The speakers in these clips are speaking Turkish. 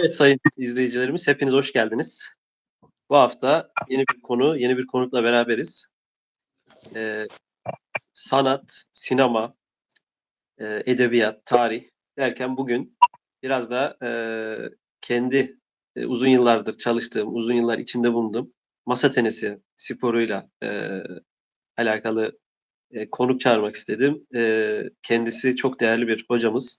Evet sayın izleyicilerimiz hepiniz hoş geldiniz. Bu hafta yeni bir konu, yeni bir konukla beraberiz. Ee, sanat, sinema, e, edebiyat, tarih derken bugün biraz da e, kendi e, uzun yıllardır çalıştığım, uzun yıllar içinde bulunduğum masa tenisi sporuyla e, alakalı e, konuk çağırmak istedim. E, kendisi çok değerli bir hocamız.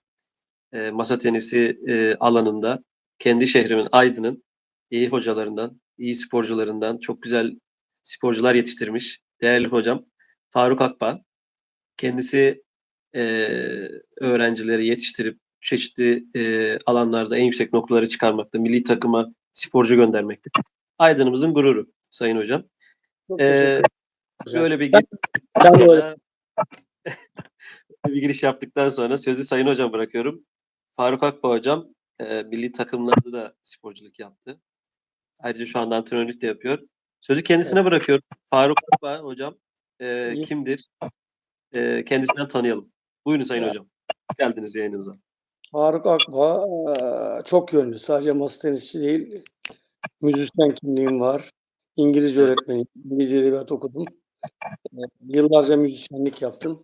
E, masa tenisi e, alanında kendi şehrimin Aydın'ın iyi hocalarından, iyi sporcularından, çok güzel sporcular yetiştirmiş değerli hocam Faruk Akbağ. Kendisi e, öğrencileri yetiştirip çeşitli e, alanlarda en yüksek noktaları çıkarmakta, milli takıma sporcu göndermekte. Aydın'ımızın gururu Sayın Hocam. Çok Ee. Böyle bir öyle. bir giriş yaptıktan sonra sözü Sayın Hocam bırakıyorum. Faruk Akbağ Hocam e, milli takımlarda da sporculuk yaptı. Ayrıca şu anda antrenörlük de yapıyor. Sözü kendisine bırakıyorum. Faruk Akbağ Hocam e, İyi. kimdir? E, kendisinden tanıyalım. Buyurun Sayın Ya. Hocam. Geldiniz yayınımıza. Faruk Akbağ eee, çok yönlü. Sadece masa tenisçi değil. Müzisyen kimliğim var. İngilizce Evet. öğretmeniyim. İngilizce edebiyat okudum. Yıllarca müzisyenlik yaptım.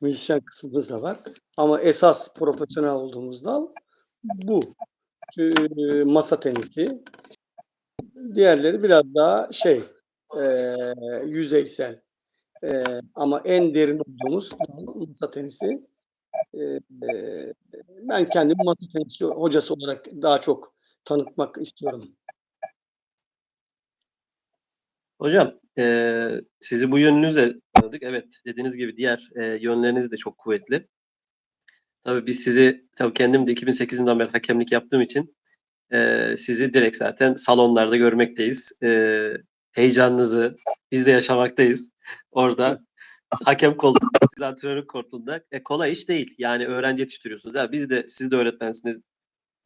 Müzisyen kısmımız da var. Ama esas profesyonel olduğumuz dal bu. Eee, masa tenisi. Diğerleri biraz daha şey eee, yüzeysel. Eee, ama en derin olduğumuz masa tenisi. Eee, eee, ben kendimi masa tenisi hocası olarak daha çok tanıtmak istiyorum. Hocam e, sizi bu yönünüzle tanıdık. Evet dediğiniz gibi diğer e, yönleriniz de çok kuvvetli. Tabii biz sizi, tabii kendim de 2008'den beri hakemlik yaptığım için e, sizi direkt zaten salonlarda görmekteyiz. E, heyecanınızı biz de yaşamaktayız. Orada hakem koltuğunda, siz antrenörlük koltuğunda. E, kolay iş değil. Yani öğrenci yetiştiriyorsunuz. Ya biz de, siz de öğretmensiniz.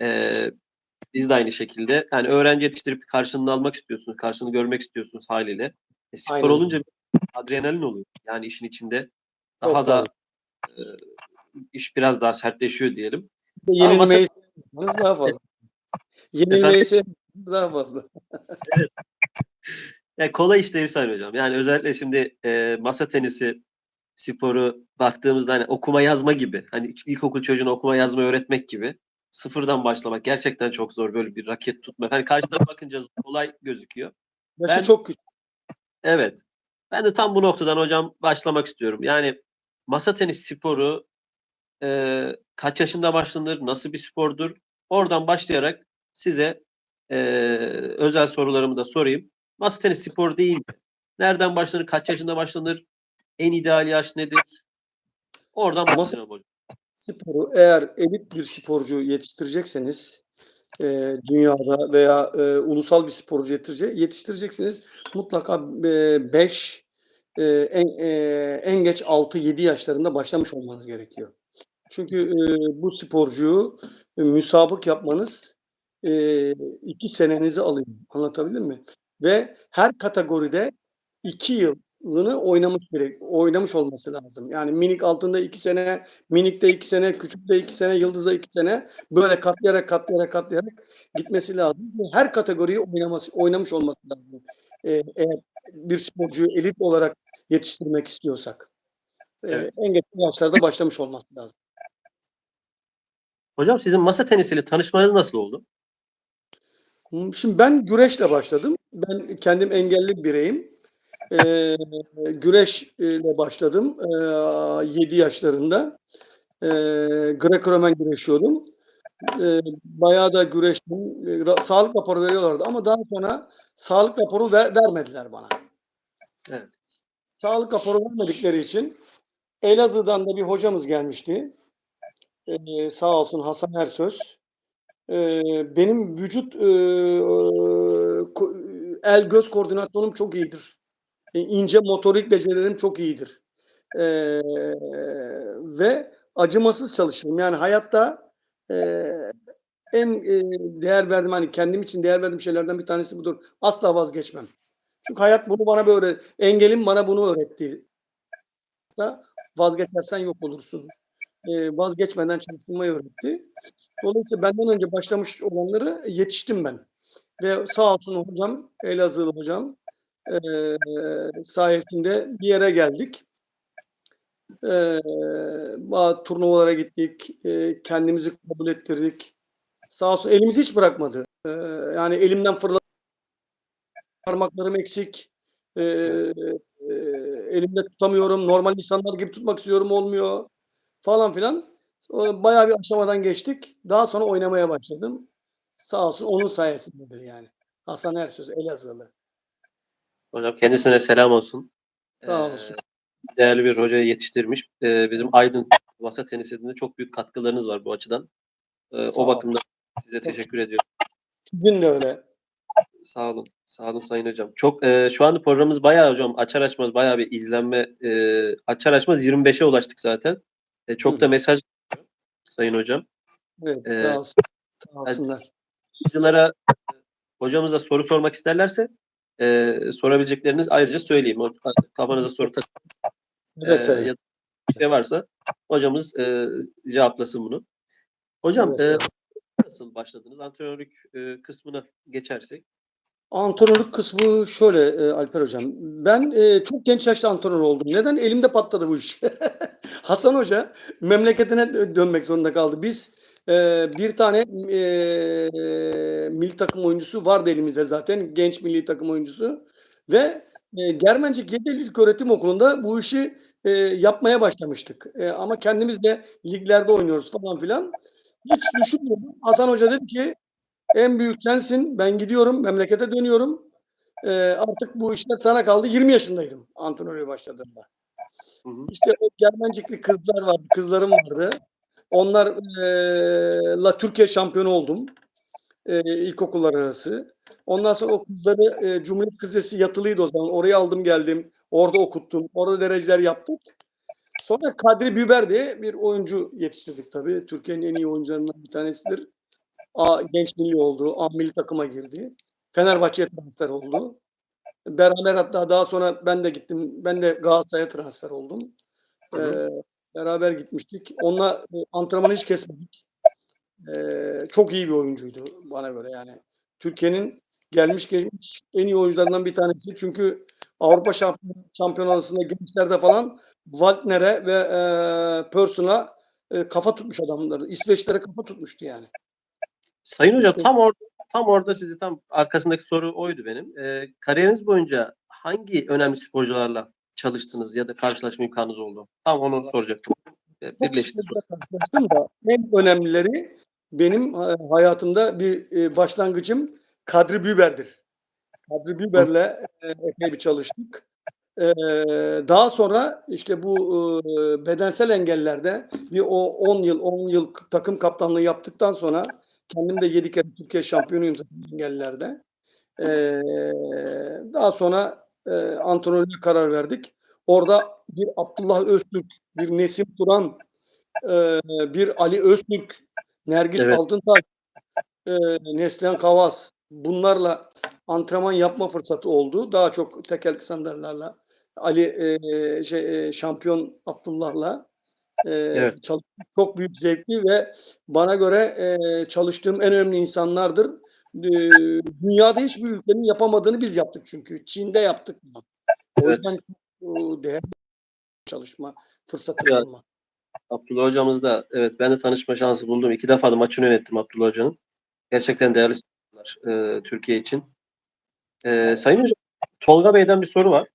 E, biz de aynı şekilde. Yani öğrenci yetiştirip karşılığını almak istiyorsunuz. Karşılığını görmek istiyorsunuz haliyle. E, spor Aynen. olunca adrenalin oluyor. Yani işin içinde Çok daha da fazla. e, iş biraz daha sertleşiyor diyelim. Masa- Yenilmeyi sevmiyorsanız daha fazla. Yenilmeyi daha fazla. Ya kolay iş değil Sayın Hocam. Yani özellikle şimdi e, masa tenisi sporu baktığımızda hani okuma yazma gibi. Hani ilkokul çocuğuna okuma yazma öğretmek gibi. Sıfırdan başlamak gerçekten çok zor böyle bir raket tutmak. Hani karşıdan bakınca kolay gözüküyor. Yaşı Ben- çok küçük. Evet. Ben de tam bu noktadan hocam başlamak istiyorum. Yani masa tenis sporu e, kaç yaşında başlanır, nasıl bir spordur? Oradan başlayarak size e, özel sorularımı da sorayım. Masa tenis sporu değil mi? Nereden başlanır, kaç yaşında başlanır? En ideal yaş nedir? Oradan başlayalım hocam. Sporu eğer elit bir sporcu yetiştirecekseniz e, dünyada veya e, ulusal bir sporcu yetiştirecek, yetiştireceksiniz mutlaka 5 en, e, en geç 6-7 yaşlarında başlamış olmanız gerekiyor. Çünkü e, bu sporcuyu e, müsabık yapmanız 2 senenizi alıyor. Anlatabildim mi? Ve her kategoride 2 yılını oynamış gerek oynamış olması lazım. Yani minik altında 2 sene, minikte 2 sene, küçükte 2 sene, yıldızda 2 sene böyle katlayarak katlayarak katlayarak gitmesi lazım. Her kategoriyi oynaması oynamış olması lazım. Eğer bir sporcuyu elit olarak yetiştirmek istiyorsak. Evet. en geç yaşlarda başlamış olması lazım. Hocam sizin masa tenisiyle tanışmanız nasıl oldu? Hımm, şimdi ben güreşle başladım. Ben kendim engelli bir bireyim. Eee, güreşle başladım, eee, 7 yaşlarında. Eee, Greco-Romen güreşiyordum. Eee, bayağı da güreştim. Ra sağlık raporu veriyorlardı ama daha sonra sağlık raporu ver vermediler bana. Evet. Sağlık raporu vermedikleri için Elazığ'dan da bir hocamız gelmişti. Eee, sağ olsun Hasan Ersöz. Eee, benim vücut, ko el göz koordinasyonum çok iyidir. E, ince motorik becerilerim çok iyidir. Eee, ve acımasız çalışırım. Yani hayatta, eee, en, eee, değer verdiğim, hani, kendim için değer verdiğim şeylerden bir tanesi budur. Asla vazgeçmem. Çünkü hayat bunu bana böyle engelim bana bunu öğretti. Da vazgeçersen yok olursun. Eee, vazgeçmeden çalıştırmayı öğretti. Dolayısıyla benden önce başlamış olanları yetiştim ben. Ve sağ olsun hocam, Elazığlı hocam, eee, sayesinde bir yere geldik. Bazı turnuvalara gittik, eee, kendimizi kabul ettirdik. Sağ olsun elimizi hiç bırakmadı. Eee, yani elimden fırla parmaklarım eksik. Eee, eee, elimde tutamıyorum. Normal insanlar gibi tutmak istiyorum, olmuyor falan filan. Sonra bayağı bir aşamadan geçtik. Daha sonra oynamaya başladım. Sağ olsun onun sayesindedir yani. Hasan Ersöz, Elazığlı. Hocam kendisine selam olsun. Sağ Ee, olasın. değerli bir hocayı yetiştirmiş. Ee, bizim Aydın masa tenisinde çok büyük katkılarınız var bu açıdan. Ee, o bakımdan size teşekkür ediyorum. Sizin de öyle. Sağ olun. Sağ olun Sayın Hocam. Çok e, şu anda programımız bayağı hocam açar açmaz bayağı bir izlenme e, açar açmaz 25'e ulaştık zaten. E, çok Hı da mesaj Sayın Hocam. Evet, Ee, sağ olsun. Sağ olsunlar. Hocalara e, hocamıza soru sormak isterlerse e, sorabilecekleriniz ayrıca söyleyeyim. O, kafanıza soru tak Seve e, ya bir şey varsa hocamız e, cevaplasın bunu. Hocam e, nasıl başladınız? Antrenörlük e, kısmına geçersek. Antrenörlük kısmı şöyle e, Alper Hocam. Ben e, çok genç yaşta antrenör oldum. Neden? Elimde patladı bu iş. Hasan Hoca memleketine dö- dönmek zorunda kaldı. Biz e, bir tane e, milli takım oyuncusu vardı elimizde zaten. Genç milli takım oyuncusu. Ve e, Germencik Yedil İlköğretim Okulu'nda bu işi e, yapmaya başlamıştık. E, ama kendimiz de liglerde oynuyoruz falan filan. Hiç düşünmüyorum. Hasan Hoca dedi ki en büyük sensin. Ben gidiyorum. Memlekete dönüyorum. Ee, artık bu işler sana kaldı. 20 yaşındaydım antrenörlüğe başladığımda. Hı hı. İşte o Germencikli kızlar vardı. Kızlarım vardı. Onlarla Türkiye şampiyonu oldum. Ee, ilkokullar arası. Ondan sonra o kızları e, Cumhuriyet Kız Lisesi yatılıydı o zaman. Oraya aldım geldim. Orada okuttum. Orada dereceler yaptık. Sonra Kadri Biber diye bir oyuncu yetiştirdik tabii. Türkiye'nin en iyi oyuncularından bir tanesidir. A genç milli oldu. A milli takıma girdi. Fenerbahçe'ye transfer oldu. Beraber hatta daha sonra ben de gittim. Ben de Galatasaray'a transfer oldum. Hı hı. Ee, beraber gitmiştik. Onunla e, antrenmanı hiç kesmedik. Ee, çok iyi bir oyuncuydu bana göre yani. Türkiye'nin gelmiş geçmiş en iyi oyuncularından bir tanesi. Çünkü Avrupa Şampiyon, Şampiyonası'nda gençlerde falan Waldner'e ve e, Person'a e, kafa tutmuş adamları. İsveçlere kafa tutmuştu yani. Sayın İşte- tam orada tam orada sizi tam arkasındaki soru oydu benim. E, kariyeriniz boyunca hangi önemli sporcularla çalıştınız ya da karşılaşma imkanınız oldu? Tam onu soracaktım. Birleşti. karşılaştım da en önemlileri benim hayatımda bir başlangıcım Kadri Biber'dir. Kadri Biber'le e, epey bir çalıştık. Daha sonra işte bu e, bedensel engellerde bir o 10 yıl 10 yıl takım kaptanlığı yaptıktan sonra kendim de 7 kere Türkiye şampiyonuyum zaten engellerde. E, daha sonra e, antrenörlüğe karar verdik. Orada bir Abdullah Öztürk, bir Nesim Turan, e, bir Ali Öztürk, Nergis Evet. Altıntaş, e, Neslihan Kavas bunlarla antrenman yapma fırsatı oldu. Daha çok tekel sandallarla Ali e, şey e, şampiyon Abdullah'la e, Evet. çalıştık. Çok büyük zevkli ve bana göre e, çalıştığım en önemli insanlardır. E, dünyada hiçbir ülkenin yapamadığını biz yaptık çünkü. Çin'de yaptık. O Evet. yüzden çok e, değerli çalışma fırsatı Ya, olma. Abdullah hocamız da evet ben de tanışma şansı buldum. İki defa da maçını yönettim Abdullah hocanın. Gerçekten değerli sporcular e, Türkiye için. E, Sayın hocam Tolga Bey'den bir soru var.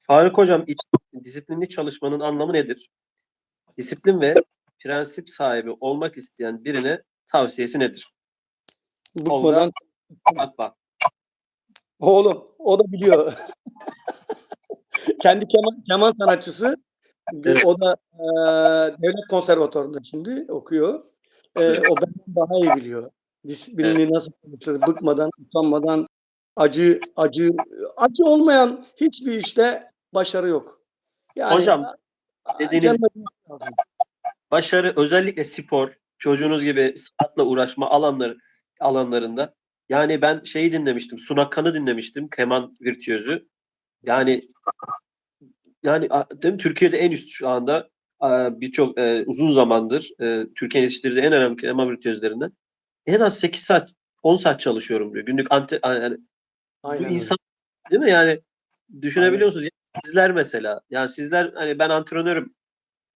Faruk hocam iç, disiplinli çalışmanın anlamı nedir? Disiplin ve prensip sahibi olmak isteyen birine tavsiyesi nedir? Bıkmadan Bak bak. Oğlum o da biliyor. Kendi keman, keman sanatçısı. Evet. O da e, devlet konservatuarında şimdi okuyor. E, o benden daha iyi biliyor. Disiplinini nasıl çalışır, bıkmadan, usanmadan, acı acı acı olmayan hiçbir işte başarı yok. Yani Hocam, dediğiniz-. Başarı özellikle spor, çocuğunuz gibi sanatla uğraşma alanları alanlarında. Yani ben şeyi dinlemiştim. Sunakan'ı dinlemiştim. Keman virtüözü. Yani yani değil mi? Türkiye'de en üst şu anda birçok e, uzun zamandır e, Türkiye'nin yetiştirdiği en önemli ama gözlerinden en az 8 saat 10 saat çalışıyorum diyor. Günlük ante, yani Aynen insan değil mi? Yani düşünebiliyor musunuz? Sizler mesela yani sizler hani ben antrenörüm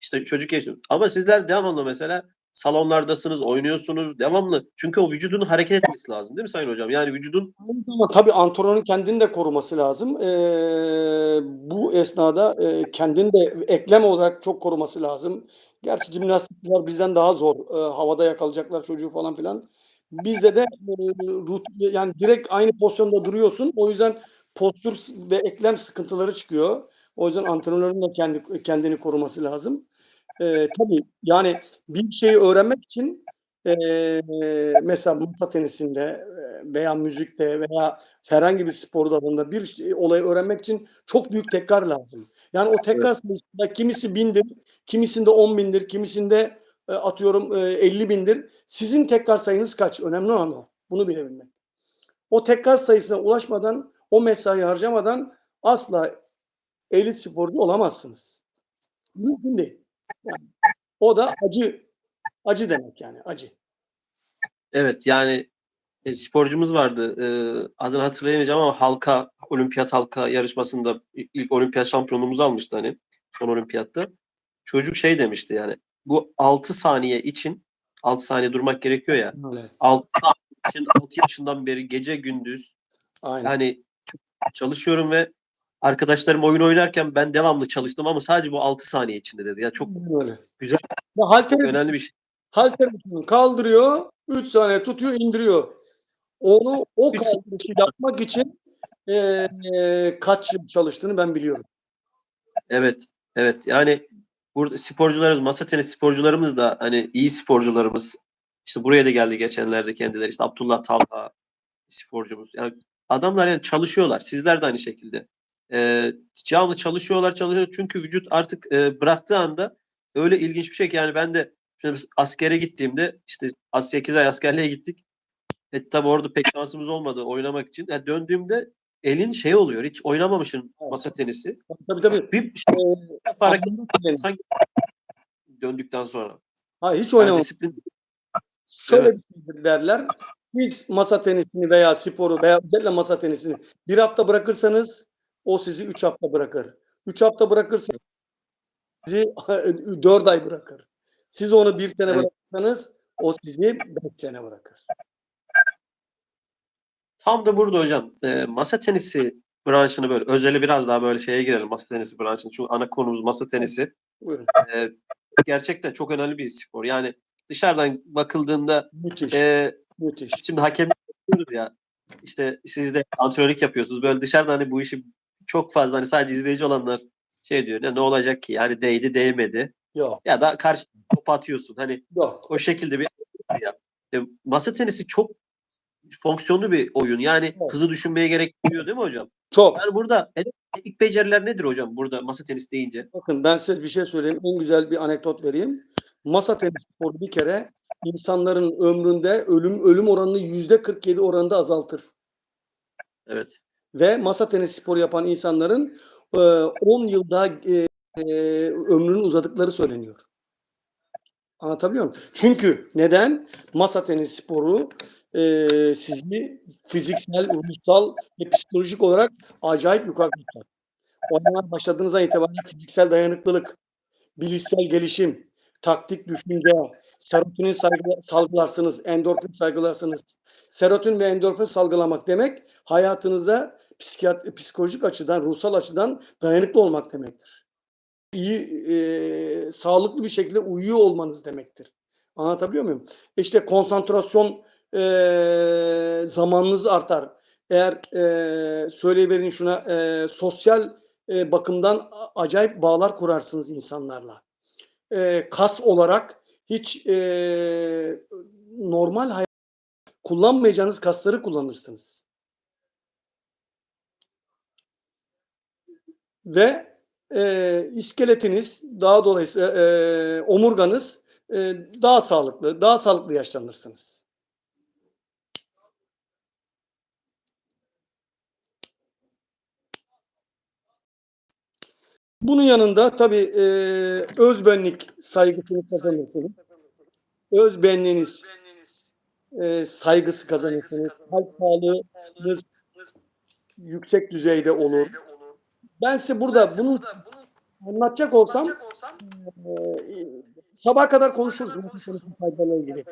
işte çocuk yaşıyorum ama sizler devamlı mesela salonlardasınız, oynuyorsunuz devamlı. Çünkü o vücudun hareket etmesi lazım değil mi Sayın Hocam? Yani vücudun Ama tabii antrenörün kendini de koruması lazım. Eee, bu esnada eee, kendini de eklem olarak çok koruması lazım. Gerçi jimnastikçiler bizden daha zor. Eee, havada yakalayacaklar çocuğu falan filan. Bizde de eee, rut yani direkt aynı pozisyonda duruyorsun. O yüzden postür ve eklem sıkıntıları çıkıyor. O yüzden antrenörün de kendi kendini koruması lazım. Eee, tabii yani bir şeyi öğrenmek için eee, mesela masa tenisinde eee, veya müzikte veya herhangi bir spor dalında bir ş olayı öğrenmek için çok büyük tekrar lazım. Yani o tekrar Evet. sayısında kimisi 1000'dir, kimisinde 10.000'dir, kimisinde, eee, atıyorum, eee, 50.000'dir. Sizin tekrar sayınız kaç? Önemli olan o. Bunu bilebilmek. O tekrar sayısına ulaşmadan, o mesaiyi harcamadan asla elit sporcu olamazsınız. Mümkün değil. Yani o da acı acı demek yani acı. Evet, yani, eee, sporcumuz vardı. Eee, adını hatırlayamayacağım ama halka, olimpiyat halka yarışmasında ilk olimpiyat şampiyonluğumuzu almıştı hani son olimpiyatta. Çocuk şey demişti yani bu 6 saniye için 6 saniye durmak gerekiyor ya. Öyle. 6 saniye için 6 yaşından beri gece gündüz Aynen. yani çalışıyorum ve arkadaşlarım oyun oynarken ben devamlı çalıştım ama sadece bu 6 saniye içinde dedi. Ya çok Aynen öyle. güzel, Ya halter önemli bir şey. halter kaldırıyor, 3 saniye tutuyor, indiriyor. Onu o 3 kaldırışı yapmak için, eee, kaç yıl çalıştığını ben biliyorum. Evet, evet. Yani burada sporcularımız, masa tenisi sporcularımız da hani iyi sporcularımız. İşte buraya da geldi geçenlerde kendileri. İşte Abdullah Talha sporcumuz. Yani adamlar yani çalışıyorlar. Sizler de aynı şekilde. Eee, devamlı çalışıyorlar, çalışıyorlar. Çünkü vücut artık, eee, bıraktığı anda öyle ilginç bir şey ki yani ben de şimdi askere gittiğimde işte as 8 ay askerliğe gittik. E, tabii orada pek şansımız olmadı oynamak için. Ya döndüğümde elin şey oluyor. Hiç oynamamışsın masa tenisi. Tabii tabii. Bir Eee, hareket benim. sanki döndükten sonra. Hayır hiç Yani oynamamış. disiplin Şöyle Evet. şeydir derler. Siz masa tenisini veya sporu veya özellikle masa tenisini 1 hafta bırakırsanız o sizi 3 hafta bırakır. 3 hafta bırakırsanız sizi 4 ay bırakır. Siz onu 1 sene Evet. bırakırsanız o sizi 5 sene bırakır. Tam da burada hocam, eee, masa tenisi branşını böyle özele biraz daha böyle şeye girelim masa tenisi branşını. Çünkü ana konumuz masa tenisi. Buyurun. Eee, gerçekten çok önemli bir spor. Yani dışarıdan bakıldığında, Müthiş. eee, Müthiş. şimdi hakem yapıyoruz ya, işte siz de antrenörlük yapıyorsunuz. Böyle dışarıdan hani bu işi çok fazla hani sadece izleyici olanlar şey diyor, "Ya ne olacak ki? Yani değdi, değmedi." Yok. Ya da karşı topu atıyorsun. Hani Yok. o şekilde bir ya. E, masa tenisi çok fonksiyonlu bir oyun. Yani Evet. hızlı düşünmeye gerektiriyor değil mi hocam? Çok. Yani burada teknik beceriler nedir hocam burada masa tenisi deyince? Bakın ben size bir şey söyleyeyim. En güzel bir anekdot vereyim. Masa tenisi sporu bir kere insanların ömründe ölüm ölüm oranını %47 oranında azaltır. Evet. Ve masa tenisi sporu yapan insanların, eee, 10 yıl daha, eee, ömrünün uzadıkları söyleniyor. Anlatabiliyor muyum? Çünkü neden? Masa tenisi sporu, eee, sizi fiziksel, ruhsal ve psikolojik olarak acayip yukarı tutar. Oynamaya başladığınızdan itibaren fiziksel dayanıklılık, bilişsel gelişim, taktik düşünce, serotonin salgı salgılarsınız, endorfin salgılarsınız. Serotonin ve endorfin salgılamak demek hayatınızda psikiyat psikolojik açıdan, ruhsal açıdan dayanıklı olmak demektir. İyi, eee, sağlıklı bir şekilde uyuyor olmanız demektir. Anlatabiliyor muyum? İşte konsantrasyon, eee, zamanınız artar. Eğer, eee, söyleyivereyim şuna, eee, sosyal, eee, bakımdan acayip bağlar kurarsınız insanlarla. Eee, kas olarak hiç, eee, normal hayat kullanmayacağınız kasları kullanırsınız. Ve, eee, iskeletiniz daha dolayısıyla, eee, omurganız, eee, daha sağlıklı, daha sağlıklı yaşlanırsınız. Bunun yanında tabii e, özbenlik saygısını kazanırsınız. Özbenliğiniz e, saygısı kazanırsınız. Kalp sağlığınız yüksek düzeyde olur. Ben size burada bunu anlatacak olsam e, sabaha kadar konuşuruz bu konuşma faydalarıyla ilgili.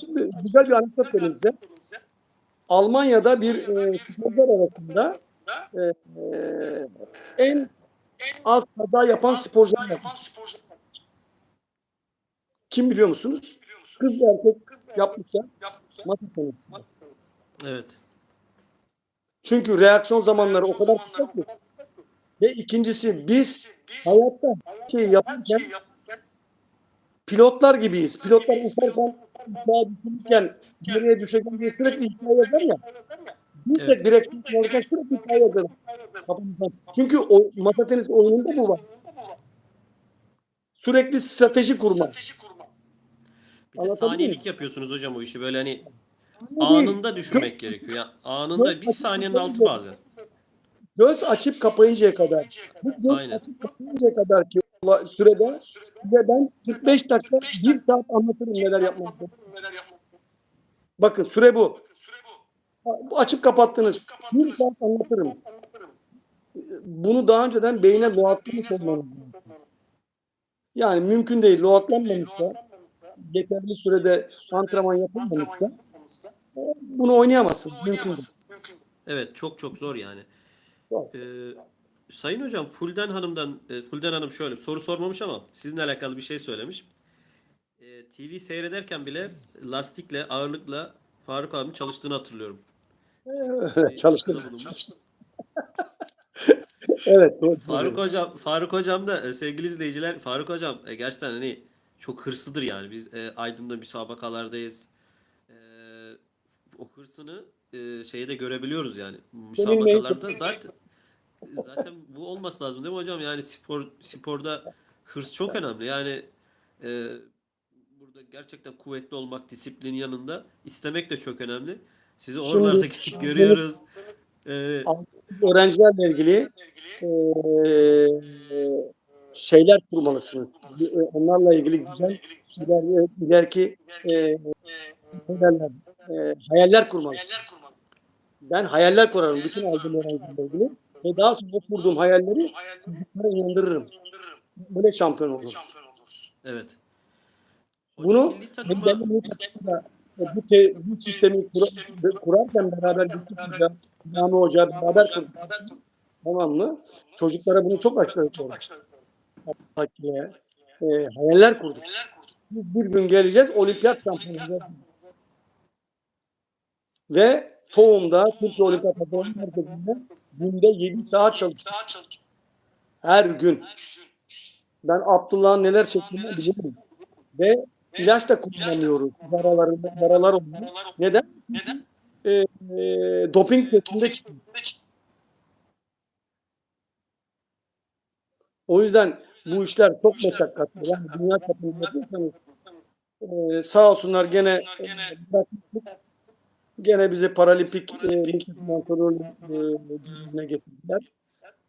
Şimdi güzel bir anekdot vereyim size. Almanya'da bir e, arasında e, e, en az kaza yapan sporcular var. Kim biliyor musunuz? Kız ve erkek yapmışlar. Masa tenisi. Evet. Çünkü reaksiyon zamanları o kadar kısa ki. Ve ikincisi biz hayatta şey yaparken pilotlar gibiyiz. Pilotlar uçarken, uçağa düşünürken, geriye düşerken diye sürekli hikaye yazar ya. Biz de Evet. direksiyon kullanırken sürekli hikaye yazarız. Çünkü o, masa tenisi oyununda bu var. Sürekli strateji kurma. Bir de saniyelik yapıyorsunuz hocam o işi böyle hani anında düşünmek gerekiyor. Ya anında bir saniyenin altı bazen. Göz açıp kapayıncaya kadar. Bu göz Aynen. açıp kapayıncaya kadar ki sürede size ben 45 dakika 1 saat anlatırım neler yapmak Bakın süre bu. Açıp kapattınız. 1 saat anlatırım. Bunu daha önceden beyne loğatlamış olmanız. Yani mümkün değil. Loğatlanmamışsa yeterli sürede antrenman yapılmamışsa bunu oynayamazsınız. Mümkün değil. Evet çok çok zor yani. Zor. Ee, Sayın hocam Fulden Hanım'dan e, Fulden Hanım şöyle soru sormamış ama sizinle alakalı bir şey söylemiş. Ee, TV seyrederken bile lastikle ağırlıkla Faruk abinin çalıştığını hatırlıyorum. Evet, çalıştım. Evet. doğru. Faruk hocam Faruk hocam da e, sevgili izleyiciler Faruk hocam e, gerçekten hani çok hırslıdır yani. Biz e, Aydın'da müsabakalardayız. E, o hırsını e, şeyde görebiliyoruz yani. Müsabakalarda zaten zaten bu olması lazım değil mi hocam? Yani spor sporda hırs çok önemli. Yani e, burada gerçekten kuvvetli olmak disiplin yanında istemek de çok önemli. Sizi oralarda görüyoruz. E, öğrencilerle ilgili eee, şeyler kurmalısınız. E, Onlarla ilgili güzel iler, ileriki eee, ne derler, eee, hayaller kurmalısınız. Ben hayaller kurarım bütün aldığım öğrencilerle ilgili. Ve daha sonra kurduğum hayalleri çocuklara inandırırım. Böyle şampiyon olurum. evet. Bunu hem ben milli takımda e, bu, te, bu sistemi kura- kurarken beraber Gülsün Hoca, Nami Hoca beraber kurduk. Tamam mı? Çocuklara bunu çok aşıladık. Hakiye. E, hayaller kurduk. Bir gün geleceğiz olimpiyat şampiyonu. Ve Tohum'da Türkiye Olimpiyat Atölye Merkezi'nde günde 7 saat çalıştık. Her gün. Ben Abdullah'ın neler çektiğini biliyorum. Ve ilaç da kullanamıyoruz. Yaralarında yaralar oluyor. Neden? Çünkü e, e, doping testinde çıkıyor. O yüzden bu işler çok meşakkatli. Yani dünya çapında yapıyorsanız e, sağ olsunlar gene e, gene bize paralimpik e, milli antrenörlüğü e, getirdiler.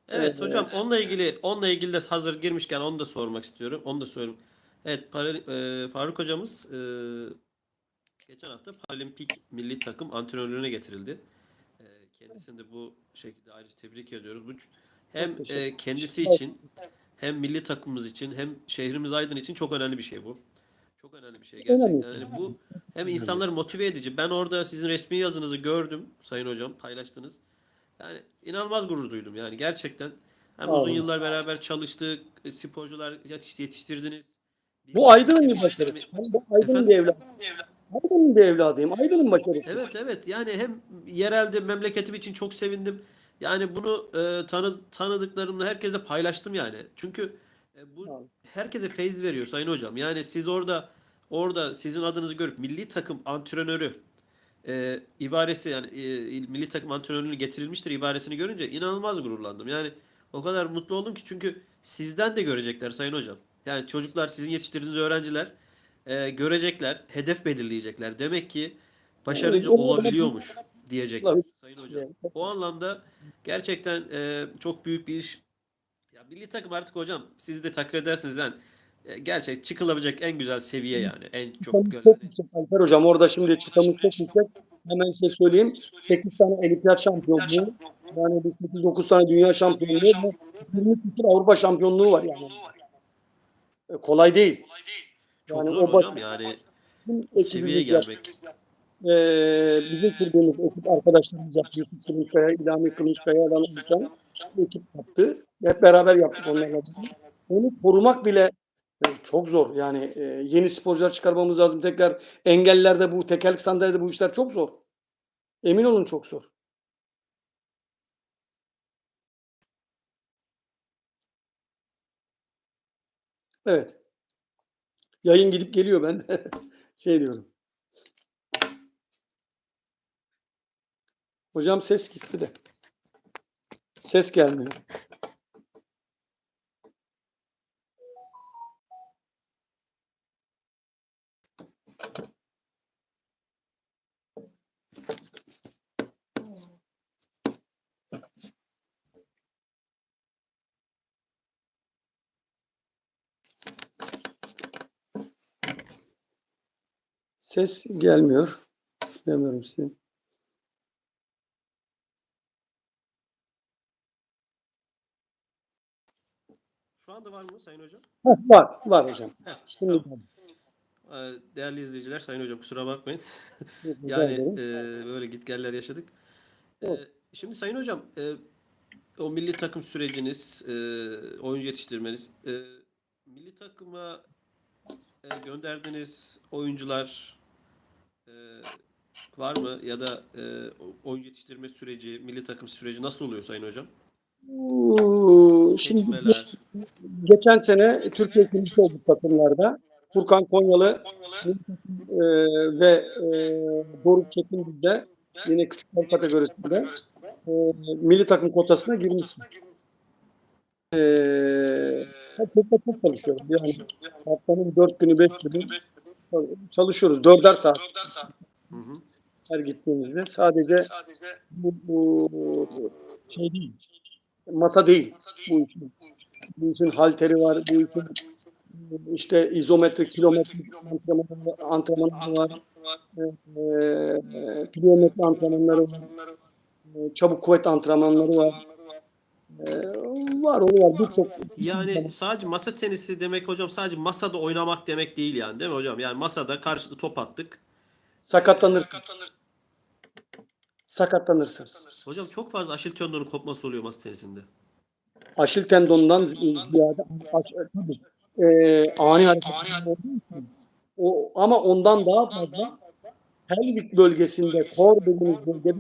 Evet hocam onunla ilgili onunla ilgili de hazır girmişken onu da sormak istiyorum. Onu da söyleyeyim. Evet para- e, Faruk hocamız e, geçen hafta Paralimpik milli takım antrenörlüğüne getirildi. E, kendisini de bu şekilde ayrıca tebrik ediyoruz. Bu hem e, kendisi için hem milli takımımız için hem şehrimiz Aydın için çok önemli bir şey bu. Çok önemli bir şey gerçekten. Yani bu hem insanları motive edici. Ben orada sizin resmi yazınızı gördüm Sayın Hocam paylaştınız. Yani inanılmaz gurur duydum yani gerçekten. Hem uzun yıllar beraber çalıştık, e, sporcular yetiş- yetiştirdiniz. Bu Aydın'ın bir başarısı. Ben bu Aydın'ın bir evladı. Aydın'ın bir evladıyım. Aydın'ın başarısı. Evet evet yani hem yerelde memleketim için çok sevindim. Yani bunu e, tanı, tanıdıklarımla herkese paylaştım yani. Çünkü e, bu herkese feyiz veriyor Sayın Hocam. Yani siz orada orada sizin adınızı görüp milli takım antrenörü e, ibaresi yani e, milli takım antrenörlüğü getirilmiştir ibaresini görünce inanılmaz gururlandım. Yani o kadar mutlu oldum ki çünkü sizden de görecekler Sayın Hocam. Yani çocuklar sizin yetiştirdiğiniz öğrenciler e, görecekler, hedef belirleyecekler. Demek ki başarıcı olabiliyormuş diyecekler Tabii. Sayın Hocam. O anlamda gerçekten e, çok büyük bir iş. Ya milli takım artık hocam siz de takdir edersiniz yani e, gerçek çıkılabilecek en güzel seviye yani. En çok çok yüksek Alper Hocam. Orada şimdi çıtamız çok yüksek. Hemen size söyleyeyim. 8 tane olimpiyat şampiyonluğu. Yani biz 8-9 tane dünya şampiyonluğu ve 20 küsur Avrupa şampiyonluğu var yani. E, Kolay değil. çok yani zor o hocam yani Bizim seviyeye gelmek. Ee, bizim kurduğumuz ekip arkadaşlarımız yaptı. Yusuf Kılıçkaya, İlhami Kılıçkaya'dan oluşan bir ekip yaptı. Hep beraber yaptık onlarla. Onu korumak bile e, çok zor. Yani e, yeni sporcular çıkarmamız lazım. Tekrar engellerde bu, tekerlek sandalyede bu işler çok zor. Emin olun çok zor. Evet. Yayın gidip geliyor ben de şey diyorum. Hocam ses gitti de. Ses gelmiyor. Ses gelmiyor. Bilmiyorum size. Şu anda var mı Sayın Hocam? Heh, var, var hocam. Heh, Şimdi tamam. Ee, Değerli izleyiciler, Sayın Hocam kusura bakmayın. Yani e, böyle gitgeller yaşadık. E, Olsun. şimdi Sayın Hocam, e, o milli takım süreciniz, e, oyuncu yetiştirmeniz, e, milli takıma e, gönderdiğiniz oyuncular e, var mı? Ya da e, o- oyuncu yetiştirme süreci, milli takım süreci nasıl oluyor Sayın Hocam? Şimdi Seçmeler. geçen sene Türkiye ikincisi olduk takımlarda. Furkan Konyalı e, ve e, Doruk Çetin de yine küçükler kategorisinde e, milli takım kotasına girmişti. E, çok, çok, çok çalışıyoruz. Yani haftanın dört günü, beş günü çalışıyoruz. Dörder saat Hı hı. her gittiğimizde. Sadece bu, bu şey değil. Masa değil bu işin. Bu işin halteri var, bu işin işte izometrik, kilometrik antrenmanları, antrenmanları var. Ee, kilometre antrenmanları var. Ee, çabuk kuvvet antrenmanları var. Ee, var, onu var. Birçok Yani sadece masa tenisi demek hocam sadece masada oynamak demek değil yani değil mi hocam? Yani masada karşılıklı top attık. sakatlanırsın. Sakatlanırsın. Hocam çok fazla aşil tendonu kopması oluyor masa tenisinde. Aşil tendonundan ziyade aş, tabii, ee, ani hareket o, ama ondan daha fazla pelvik bölgesinde, kor dediğimiz bölgede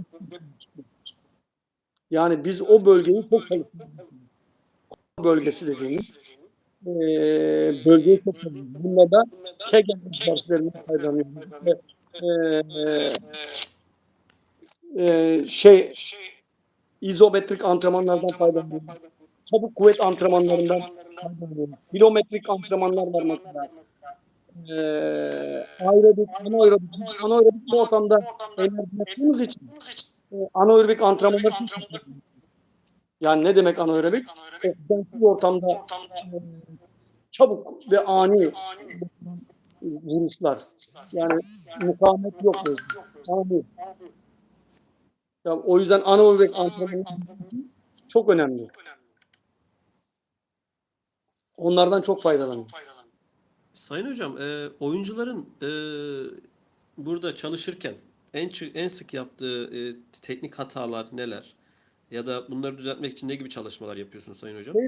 yani biz o bölgeyi çok bölgesi dediğimiz ee, bölgeyi çok. Bunda da Kegel egzersizlerinden faydalanıyoruz. Ee, ee, şey izometrik antrenmanlardan faydalanıyoruz. Çabuk kuvvet antrenmanlarından faydalanıyoruz. Kilometrik antrenmanlar var mesela. Ee, aerobik, anaerobik, anaerobik bir ortamda enerji için e, anaerobik antrenmanlar. Yani ne demek anaerobik? Oksijensiz ortamda e, çabuk ve ani vuruşlar. Yani mukavemet yok. böyle. Ani. Ya, o yüzden anaerobik antrenmanı çok önemli. Onlardan çok faydalanın. Sayın hocam, e, oyuncuların e, burada çalışırken en çı- en sık yaptığı e, teknik hatalar neler? Ya da bunları düzeltmek için ne gibi çalışmalar yapıyorsunuz Sayın hocam? Şey,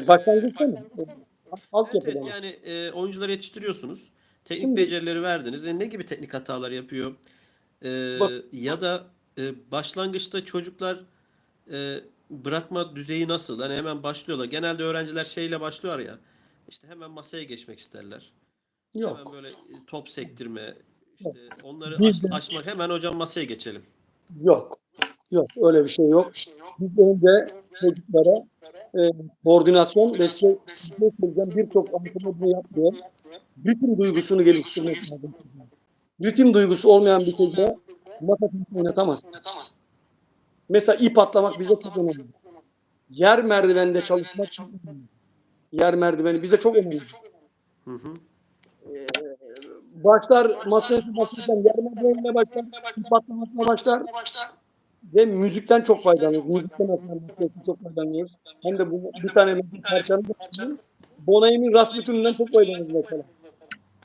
e, başlangıçta mı? Evet, Altyapıda evet, mı? yani e, oyuncuları yetiştiriyorsunuz. Teknik Şimdi- becerileri verdiniz. E, ne gibi teknik hatalar yapıyor? E, Bak- ya da e, başlangıçta çocuklar e, bırakma düzeyi nasıl? Hani hemen başlıyorlar. Genelde öğrenciler şeyle başlıyor ya. İşte hemen masaya geçmek isterler. Hemen Yok. böyle e, top sektirme, işte onları Biz de- aşmak. Hemen hocam masaya geçelim. Yok. Yok. Öyle bir şey yok. Biz önce çocuklara e, koordinasyon ve size size söyleyeceğim birçok antrenör bunu yapmıyor. Ritim duygusunu geliştirmek lazım. Ritim duygusu olmayan bir çocuğa masa tenisi oynatamaz. Mesela ip atlamak bize çok önemli. yer merdivende çalışmak çok önemli. Yer merdiveni bize çok önemli. Hı hı. Başlar masaya başlarken yer merdiveniyle başlar, patlamasına başlar ve müzikten çok faydalanıyoruz. Müzikten aslında çok faydalanıyoruz. Hem de bu bir tane müzik parçanın da Bonheim'in Rasputin'inden çok faydalanıyoruz mesela.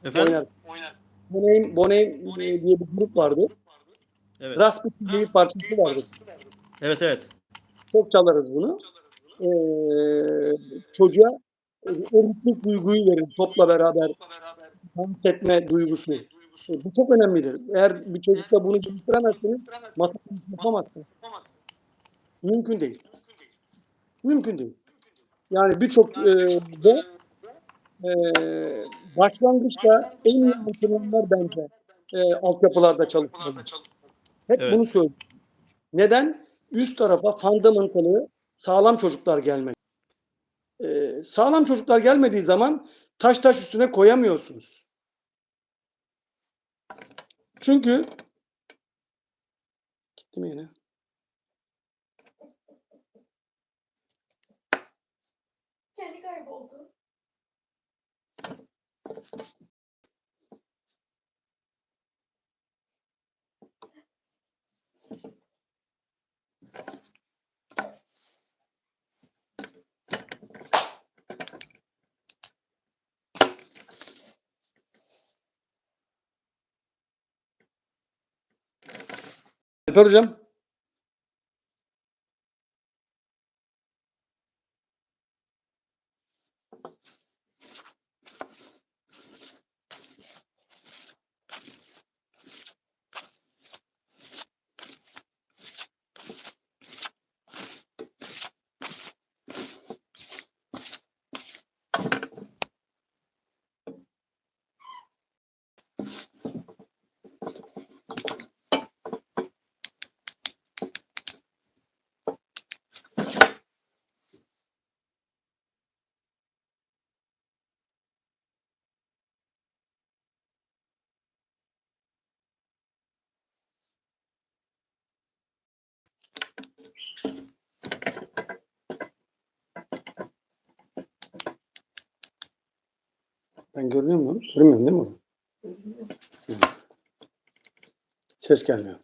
Efendim? Oynar. Bonheim e, diye bir grup vardı. Evet. Rasputin diye bir parçası vardı. Evet evet. Çok çalarız bunu. Ee, çocuğa e, o ritmik duyguyu verir. Topla beraber dans etme duygusu. E, Bu çok önemlidir. Eğer bir çocukta bunu geliştiremezseniz masa tenisi yapamazsınız. Mümkün değil. Mümkün değil. Yani birçok e, de e, başlangıçta en iyi antrenörler bence e, altyapılarda çalışmalı. Hep Evet. bunu söylüyorum. Neden? Üst tarafa fundamentalı sağlam çocuklar gelmek. Ee, sağlam çocuklar gelmediği zaman taş taş üstüne koyamıyorsunuz. Çünkü gitti mi yine? Kendi kayboldu. Alper hocam. Ben görünüyor muyum? Görünmüyorum değil mi? Ses gelmiyor.